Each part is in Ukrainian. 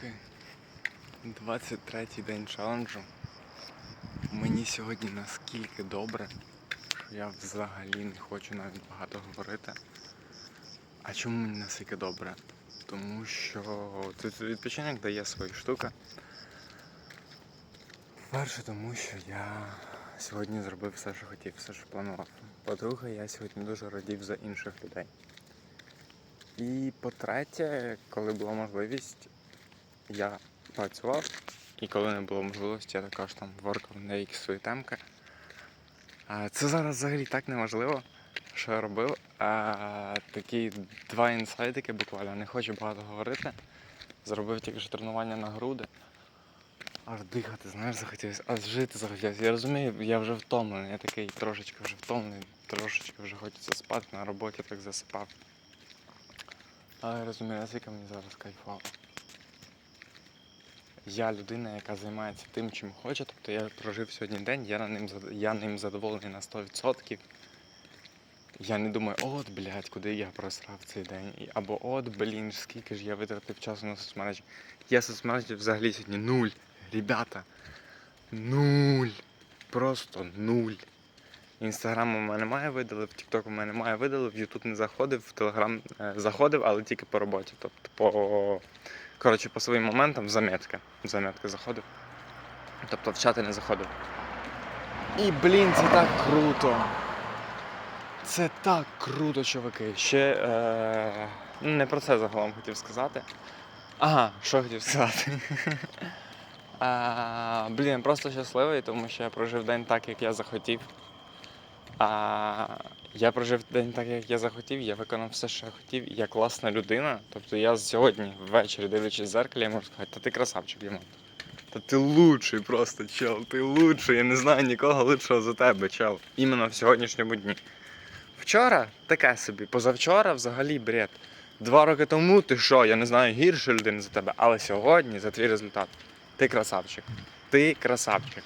чуваки. 23-й день челенджу. Мені сьогодні наскільки добре, що я взагалі не хочу навіть багато говорити. А чому мені наскільки добре? Тому що тут відпочинок дає свої штуки. Перше, тому що я сьогодні зробив все, що хотів, все, що планував. По-друге, я сьогодні дуже радів за інших людей. І по-третє, коли була можливість, я працював, і коли не було можливості, я також там воркав на якісь свої темки. Це зараз взагалі так неможливо, що я робив. А, такі два інсайдики буквально, не хочу багато говорити. Зробив тільки тренування на груди. Аж дихати, знаєш, захотілося, аж жити захотілося. Я розумію, я вже втомлений, я такий трошечки вже втомлений, трошечки вже хочеться спати, на роботі так засипав. Але я розумію, наскільки мені зараз кайфово. Я людина, яка займається тим, чим хоче, тобто я прожив сьогодні день, я, на ним, я ним задоволений на 100%. Я не думаю, от, блядь, куди я просрав цей день. Або от, блін, скільки ж я витратив часу на соцмережі. Я соцмережі взагалі сьогодні нуль. Ребята. Нуль. Просто нуль. Інстаграм у мене немає видалив, Тікток у мене немає видалив, Ютуб не заходив, в Телеграм е, заходив, але тільки по роботі. Тобто по, коротше, по своїм моментам в заметки. В заметки заходив. Тобто в чати не заходив. І, блін, це так круто. Це так круто, чуваки. Ще е, ну, не про це загалом хотів сказати. Ага, що хотів сказати. А, блін, просто щасливий, тому що я прожив день так, як я захотів. А, я прожив день так, як я захотів, я виконав все, що я хотів, я класна людина. Тобто я сьогодні ввечері, дивлячись в зеркалі, я можу сказати, та ти красавчик, Дімон. Та ти лучший просто, чел, ти лучший. Я не знаю нікого лучшого за тебе, чел. Іменно в сьогоднішньому дні. Вчора таке собі, позавчора взагалі бред. Два роки тому ти що, я не знаю, гірша людина за тебе, але сьогодні за твій результат. Ти красавчик. Ти красавчик.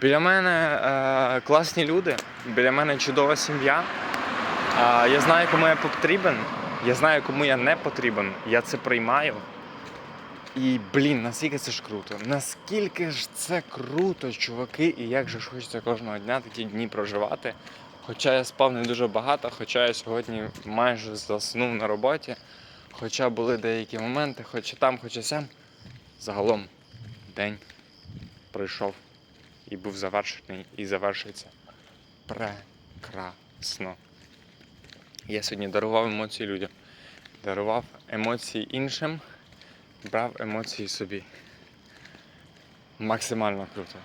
Біля мене е, класні люди, біля мене чудова сім'я. Е, я знаю, кому я потрібен, я знаю, кому я не потрібен. Я це приймаю. І, блін, наскільки це ж круто. Наскільки ж це круто, чуваки, і як же ж хочеться кожного дня такі дні проживати. Хоча я спав не дуже багато, хоча я сьогодні майже заснув на роботі, хоча були деякі моменти, хоча там, хоча сям. Загалом день пройшов і був завершений, і завершується прекрасно. Я сьогодні дарував емоції людям, дарував емоції іншим, брав емоції собі. Максимально круто.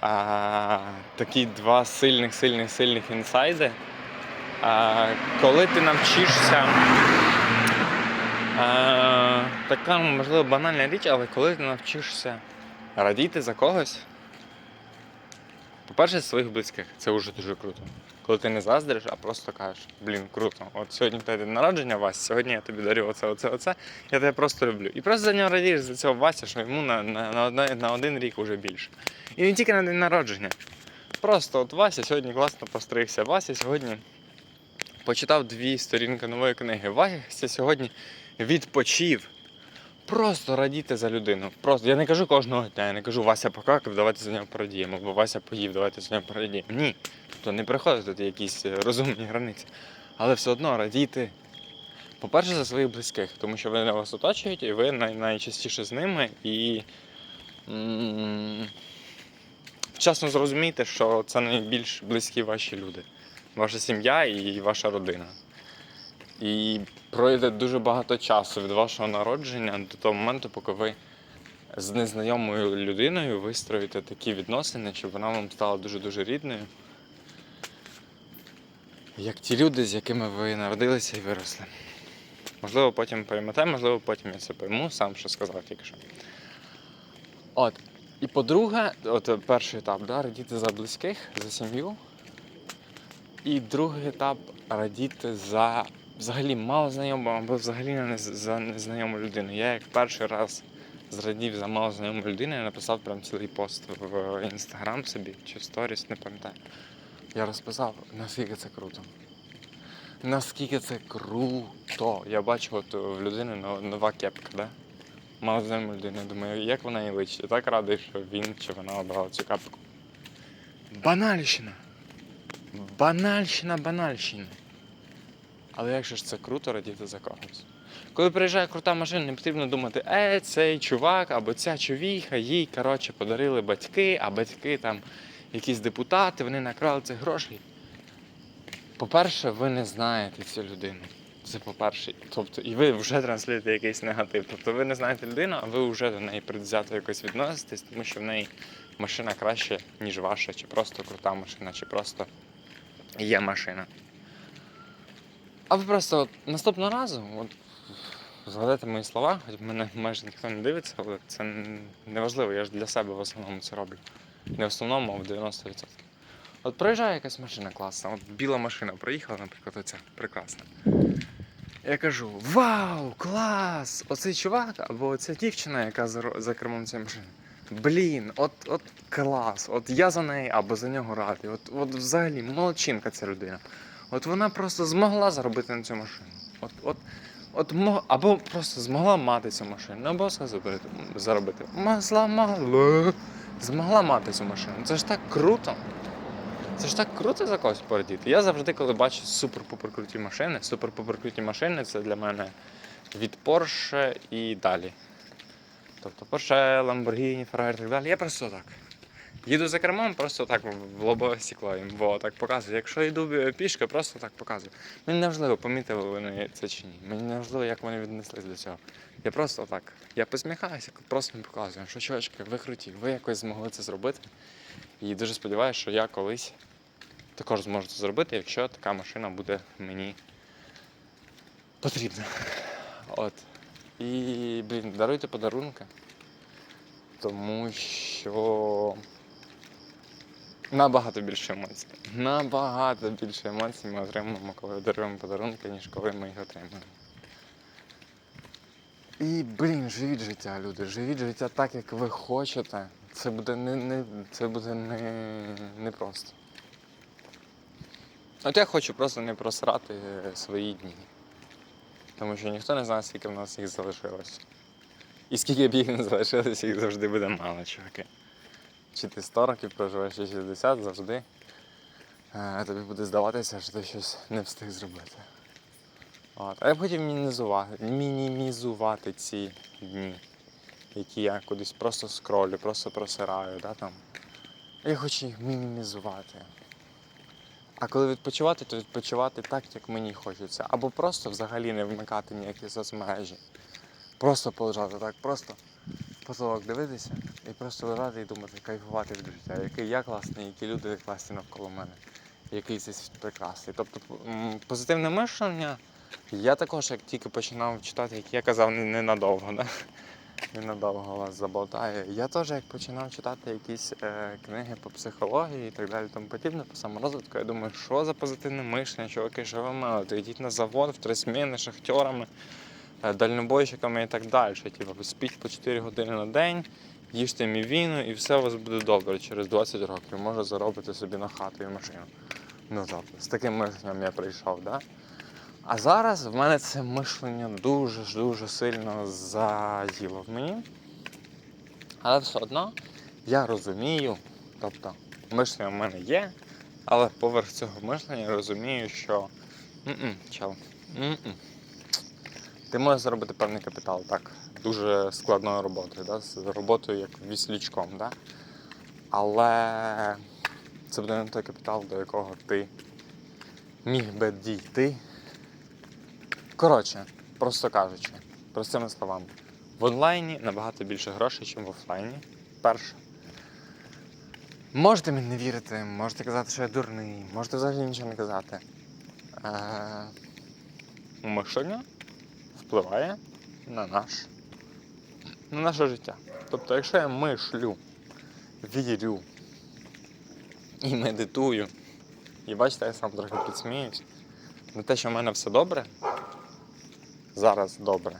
А, такі два сильних, сильних, сильних інсайди. А, коли ти навчишся. А, така, можливо, банальна річ, але коли ти навчишся радіти за когось, по-перше, своїх близьких, це вже дуже круто. Коли ти не заздриш, а просто кажеш, блін, круто. От сьогодні в день народження, Вася, сьогодні я тобі дарю оце, оце, оце. Я тебе просто люблю. І просто за нього радієш за цього Вася, що йому на, на, на, на один рік уже більше. І не тільки на день народження. Просто от Вася сьогодні класно постригся. Вася сьогодні почитав дві сторінки нової книги. Вася сьогодні відпочив. Просто радіти за людину. Просто я не кажу кожного дня, я не кажу Вася покакав, давайте за нього порадіємо, або Вася поїв, давайте за нього порадіємо. Ні. Тобто не приходить тут якісь е, розумні границі. Але все одно радіти. По-перше, за своїх близьких, тому що вони вас оточують, і ви най- найчастіше з ними. І вчасно зрозумійте, що це найбільш близькі ваші люди. Ваша сім'я і ваша родина. І пройде дуже багато часу від вашого народження до того моменту, поки ви з незнайомою людиною вистроїте такі відносини, щоб вона вам стала дуже-дуже рідною. Як ті люди, з якими ви народилися і виросли. Можливо, потім поймете, можливо, потім я це пойму, сам що сказав тільки що. От. І по-друге, от е, перший етап, да, радіти за близьких, за сім'ю. І другий етап радіти за взагалі мало знайому або взагалі не за незнайому людину. Я як перший раз зрадів за мало знайому людину, я написав прям цілий пост в інстаграм собі чи в сторіс, не пам'ятаю. Я розписав, наскільки це круто. наскільки це круто. Я бачу, от в людини нова кепка, да? Молодому людини. Думаю, як вона їй личить. Так радий, що він чи вона обрала цю кепку. Банальщина. Банальщина, банальщина. Але як же ж це круто радіти за когось. Коли приїжджає крута машина, не потрібно думати, е, цей чувак або ця човіха, їй, коротше, подарили батьки, а батьки там якісь депутати, вони накрали цих грошей. По-перше, ви не знаєте цю людину. Це по-перше. Тобто, і ви вже транслюєте якийсь негатив. Тобто ви не знаєте людину, а ви вже до неї предвзято якось відноситесь, тому що в неї машина краще, ніж ваша, чи просто крута машина, чи просто є машина. А ви просто от, наступного разу, от, згадайте мої слова, хоч мене майже ніхто не дивиться, але це не важливо, я ж для себе в основному це роблю. Не в основному, а в 90%. От проїжджає якась машина класна, от біла машина проїхала, наприклад, оця прекрасна. Я кажу: Вау, клас! Оцей чувак або оця дівчина, яка за, за кермом цієї машини. Блін, от, от клас, от я за неї або за нього радий. От, от взагалі молодчинка ця людина. От вона просто змогла заробити на цю машину. От, от, от або просто змогла мати цю машину, обов'язково заробити. заробити. Ма- Зламала. Змогла мати цю машину. Це ж так круто. Це ж так круто за когось порадіти. Я завжди, коли бачу супер-пупер машини, супер-пупер машини це для мене від Porsche і далі. Тобто Porsche, Lamborghini, Ferrari і так далі. Я просто так. Їду за кермом, просто так в лобове стекло їм, бо так показую. Якщо йду е, пішки, просто так показую. Мені не важливо, помітили вони це чи ні. Мені не важливо, як вони віднеслись до цього. Я просто так. Я посміхаюся, просто їм показую, що чувачки, ви круті, ви якось змогли це зробити. І дуже сподіваюся, що я колись також зможу це зробити, якщо така машина буде мені потрібна. От. І, блін, даруйте подарунки. Тому що набагато більше емоцій. Набагато більше емоцій ми отримуємо, коли даруємо подарунки, ніж коли ми їх отримуємо. І, блін, живіть життя, люди, живіть життя так, як ви хочете. Це буде не, не, це буде не, не просто. От я хочу просто не просрати свої дні. Тому що ніхто не знає, скільки в нас їх залишилось. І скільки б їх не залишилось, їх завжди буде мало, чуваки. Чи ти 100 років проживеш, чи 60, завжди е, тобі буде здаватися, що ти щось не встиг зробити. От. А я б хотів мінімізувати, мінімізувати ці дні, які я кудись просто скролю, просто просираю. Да, там. Я хочу їх мінімізувати. А коли відпочивати, то відпочивати так, як мені хочеться. Або просто взагалі не вмикати ніякі соцмережі. Просто полежати так, просто потолок дивитися і просто лежати і думати, кайфувати від життя. Який я класний, які люди класні навколо мене, який цей світ прекрасний. Тобто позитивне мишлення я також, як тільки починав читати, як я казав, ненадовго, да? ненадовго вас заболтаю. Я теж як починав читати якісь е, книги по психології і так далі, тому подібне, по саморозвитку, я думаю, що за позитивне мишлення, чуваки, що ви мелите? Йдіть на завод в три зміни, шахтерами, е, дальнобойщиками і так далі. Типу, спіть по 4 години на день, їжте мівіну і все у вас буде добре. Через 20 років може заробити собі на хату і машину. Ну тобто, з таким мишленням я прийшов, да? А зараз в мене це мишлення дуже-дуже сильно заїло в мені. Але все одно я розумію, тобто мишлення в мене є, але поверх цього мишлення я розумію, що м-м, чел, ти можеш заробити певний капітал, так, дуже складною роботою, да? з роботою як віслючком, да? але це буде не той капітал, до якого ти міг би дійти. Коротше, просто кажучи, простими словами, в онлайні набагато більше грошей, ніж в офлайні. Перше. Можете мені не вірити, можете казати, що я дурний, можете взагалі нічого не казати. Е, мишлення впливає на наш, на наше життя. Тобто, якщо я мишлю, вірю і медитую, і бачите, я сам трохи підсміюсь, на те, що в мене все добре, зараз добре,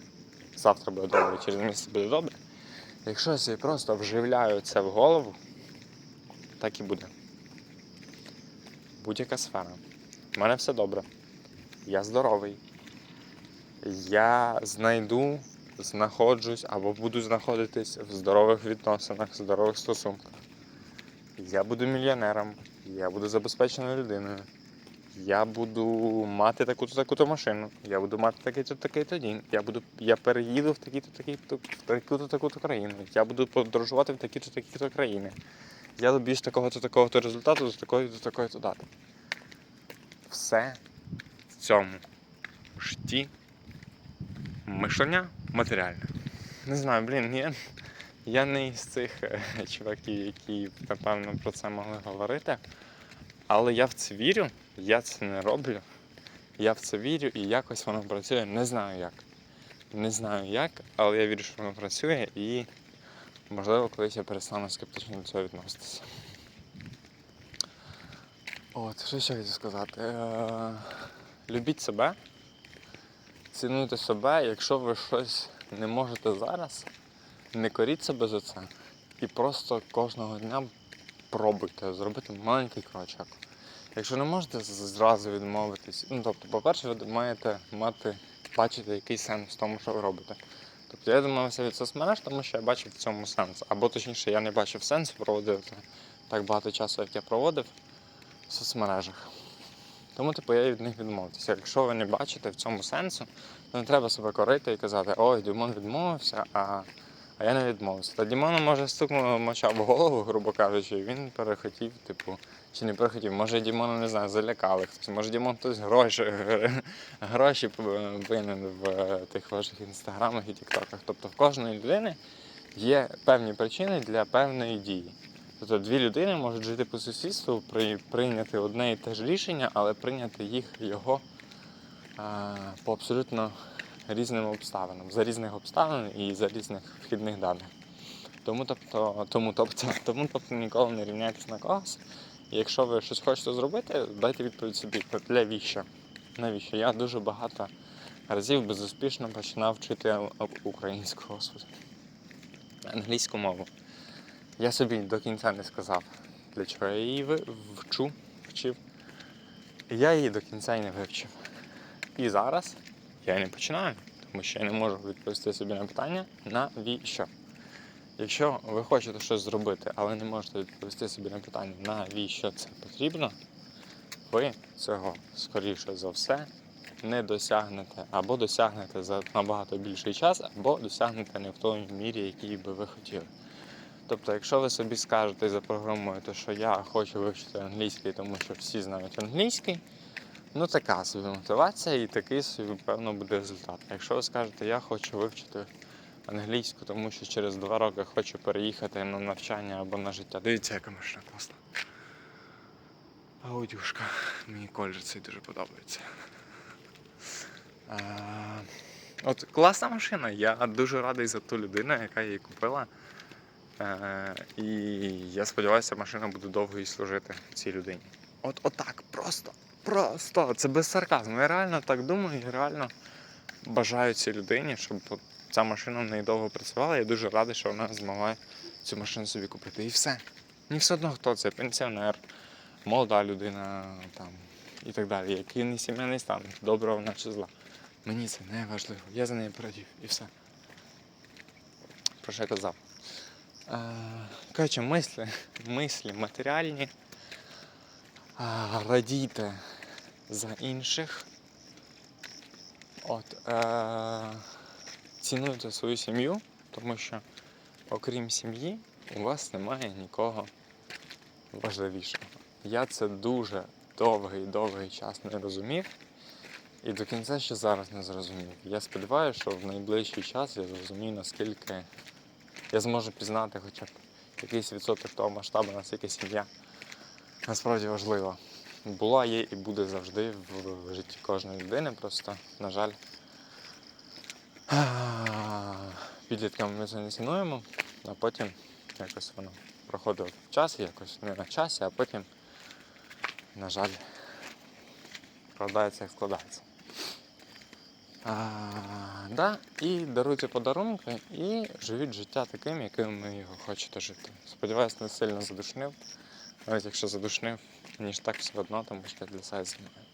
завтра буде добре, через місяць буде добре. Якщо я собі просто вживляю це в голову, так і буде. Будь-яка сфера. У мене все добре. я здоровий. Я знайду, знаходжусь або буду знаходитись в здорових відносинах, здорових стосунках. Я буду мільйонером, я буду забезпеченою людиною. Я буду мати таку-то таку-то машину, я буду мати такий-то такий-то день, я буду, я переїду в такі-то такі-то таку-то таку-то країну, я буду подорожувати в такі-то такі-то країни. Я доб'юсь такого-то такого-то результату з такої-то такої-то дати. Все в цьому житті мишленя матеріальне. Не знаю, блін, я, я не із цих е, чуваків, які напевно про це могли говорити. Але я в це вірю, я це не роблю. Я в це вірю і якось воно працює. Не знаю як. Не знаю як, але я вірю, що воно працює і можливо колись я перестану скептично до цього відноситися. От, що ще хотів сказати. Е, любіть себе, цінуйте себе, якщо ви щось не можете зараз, не коріть себе за це. І просто кожного дня пробуйте зробити маленький крочок. Якщо не можете зразу відмовитись, ну тобто, по-перше, ви маєте мати бачити якийсь сенс в тому, що ви робите. Тобто я відмовився від соцмереж, тому що я бачив в цьому сенс. Або точніше, я не бачив сенсу проводити так багато часу, як я проводив в соцмережах. Тому, типу, я від них відмовився. Якщо ви не бачите в цьому сенсу, то не треба себе корити і казати, ой, Дімон відмовився, а, а я не відмовився. Та Дімону може стукнула моча в голову, грубо кажучи, і він перехотів, типу, чи не перехотів. Може Дімона, не знаю, залякали хтось. Може Дімон хтось гроші, гроші винен в е, тих ваших інстаграмах і тіктоках. Тобто в кожної людини є певні причини для певної дії. Тобто дві людини можуть жити по сусідству, прийняти одне і те ж рішення, але прийняти їх його а, по абсолютно різним обставинам, за різних обставин і за різних вхідних даних. Тому тобто, тому, тобто, тому тобто ніколи не рівняйтесь на когось. Якщо ви щось хочете зробити, дайте відповідь собі, для віщо. Навіщо? Я дуже багато разів безуспішно починав вчити українську англійську мову. Я собі до кінця не сказав, для чого я її вчу, вчив. Я її до кінця і не вивчив. І зараз я не починаю, тому що я не можу відповісти собі на питання, навіщо. Якщо ви хочете щось зробити, але не можете відповісти собі на питання, навіщо це потрібно, ви цього, скоріше за все, не досягнете або досягнете за набагато більший час, або досягнете не в той мірі, який би ви хотіли. Тобто, якщо ви собі скажете і запрограмуєте, що я хочу вивчити англійський, тому що всі знають англійський, ну така собі мотивація і такий собі, певно, буде результат. Якщо ви скажете, я хочу вивчити англійську, тому що через два роки хочу переїхати на навчання або на життя. Дивіться, яка машина класна. Аудюшка. Мені колір цей дуже подобається. А, от класна машина. Я дуже радий за ту людину, яка її купила. Е, і я сподіваюся, машина буде довго і служити цій людині. От отак, просто, просто. Це без сарказму. Я реально так думаю, і реально бажаю цій людині, щоб ця машина в неї довго працювала. Я дуже радий, що вона змогла цю машину собі купити. І все. Мені все одно хто це, пенсіонер, молода людина там, і так далі. Який не сімейний стан, добра вона чи зла. Мені це не важливо. Я за нею порадів і все. Про що я казав? Коротше, мислі, мислі матеріальні. Радійте за інших. От, цінуйте свою сім'ю, тому що окрім сім'ї у вас немає нікого важливішого. Я це дуже довгий довгий час не розумів. І до кінця ще зараз не зрозумів. Я сподіваюся, що в найближчий час я зрозумію, наскільки я зможу пізнати хоча б якийсь відсоток того масштабу, наскільки сім'я насправді важлива. Була, є і буде завжди в, житті кожної людини. Просто, на жаль, підлітками ми це не цінуємо, а потім якось воно проходило в часі, якось не на часі, а потім, на жаль, складається, як складається. Да, і даруйте подарунки і живіть життя таким, яким ви його хочете жити. Сподіваюсь, не сильно задушнив. Навіть якщо задушнив, ніж так все одно, тому що для себе знімаю.